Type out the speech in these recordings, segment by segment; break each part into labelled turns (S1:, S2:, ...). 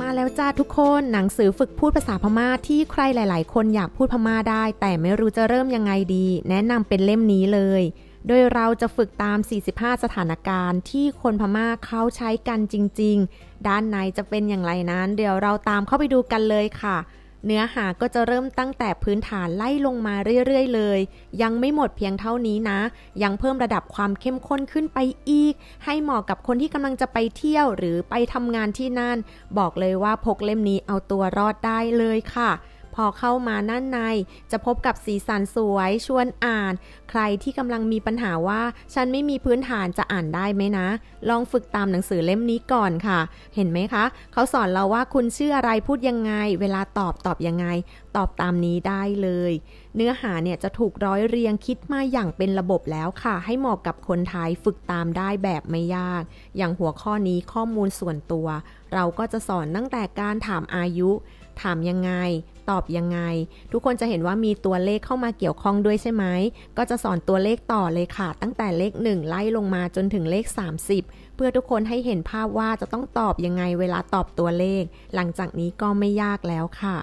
S1: มาแล้วจ้าทุกคนหนังสือฝึกพูดภาษาพม่าที่ใครหลาย ๆ คนอยากพูดพม่าได้ แต่ไม่รู้จะเริ่มยังไงดี แนะนำเป็นเล่มนี้เลย โดยเราจะฝึกตาม 45 สถานการณ์ ที่คนพม่าเขาใช้กันจริง ๆ ด้านในจะเป็นอย่างไรนั้น เดี๋ยวเราตามเข้าไปดูกันเลยค่ะ เนื้อหาก็จะเริ่มตั้งแต่พื้นฐานไล่ลงมาเรื่อยๆเลย ยังไม่หมดเพียงเท่านี้นะ ยังเพิ่มระดับความเข้มข้นขึ้นไปอีก ให้เหมาะกับคนที่กำลังจะไปเที่ยวหรือไปทำงานที่นั่น บอกเลยว่าพกเล่มนี้เอาตัวรอดได้เลยค่ะ พอเข้ามาด้านในจะพบกับสีสันสวยชวนอ่าน ใครที่กำลังมีปัญหาว่า ฉันไม่มีพื้นฐานจะอ่านได้ไหมนะ ลองฝึกตามหนังสือเล่มนี้ก่อนค่ะ เห็นไหมคะ เขาสอนเราว่าคุณชื่ออะไรพูดยังไง เวลาตอบตอบยังไง ตอบตามนี้ได้เลย เนื้อหาเนี่ยจะถูกร้อยเรียงคิดมาอย่างเป็นระบบแล้วค่ะ ให้เหมาะกับคนไทยฝึกตามได้แบบไม่ยาก อย่างหัวข้อนี้ข้อมูลส่วนตัว เราก็จะสอนตั้งแต่การถามอายุ ถามยังไง ตอบยังไง ทุกคนจะเห็นว่ามีตัวเลขเข้ามาเกี่ยวข้องด้วยใช่ไหม ก็จะสอนตัวเลขต่อเลยค่ะ ตั้งแต่เลข 1 ไล่ลงมาจนถึงเลข 30 เพื่อทุกคนให้เห็นภาพว่าจะต้องตอบยังไงเวลาตอบตัวเลข หลังจากนี้ก็ไม่ยากแล้วค่ะ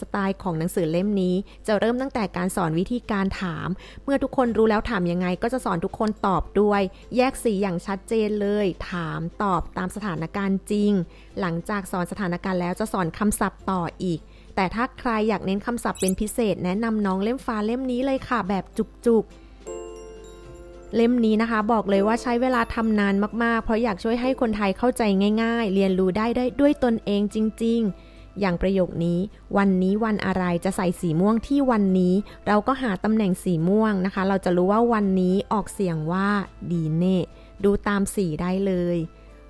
S1: สไตล์ของหนังสือเล่มนี้ จะเริ่มตั้งแต่การสอนวิธีการถาม เมื่อทุกคนรู้แล้วถามยังไง ก็จะสอนทุกคนตอบด้วย แยกสีอย่างชัดเจนเลย ถามตอบตามสถานการณ์จริง หลังจากสอนสถานการณ์แล้วจะสอนคำศัพท์ต่ออีก แต่ถ้าใครอยากเน้นคำศัพท์เป็นพิเศษ แนะนำน้องเล่มฟ้าเล่มนี้เลยค่ะ แบบจุกๆเล่มนี้นะคะบอกเลยว่าใช้เวลาทำนานมากๆ เพราะอยากช่วยให้คนไทยเข้าใจง่าย ๆ เรียนรู้ได้ได้ด้วยตนเองจริง ๆ อย่างประโยคนี้ วันนี้วันอะไรจะใส่สีม่วงที่วันนี้ เราก็หาตำแหน่งสีม่วงนะคะ เราจะรู้ว่าวันนี้ออกเสียงว่าดีเน่ดูตามสีได้เลย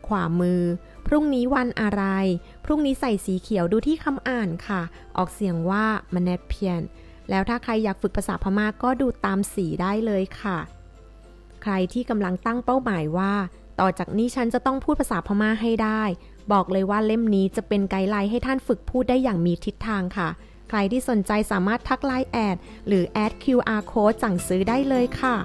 S1: ขวามือ พรุ่งนี้วันอะไร พรุ่งนี้ใส่สีเขียวดูที่คำอ่านค่ะ ออกเสียงว่ามันเนตเพียน แล้วถ้าใครอยากฝึกภาษาพม่าก็ดูตามสีได้เลยค่ะ ใครที่กำลังตั้งเป้าหมายว่า ต่อจากนี้ฉันจะต้องพูดภาษาพม่าให้ได้ บอกเลยว่าเล่มนี้จะเป็นไกด์ไลน์ให้ท่านฝึกพูดได้อย่างมีทิศทางค่ะ ใครที่สนใจสามารถทักไลน์แอดหรือแอด QR code สั่งซื้อได้เลยค่ะ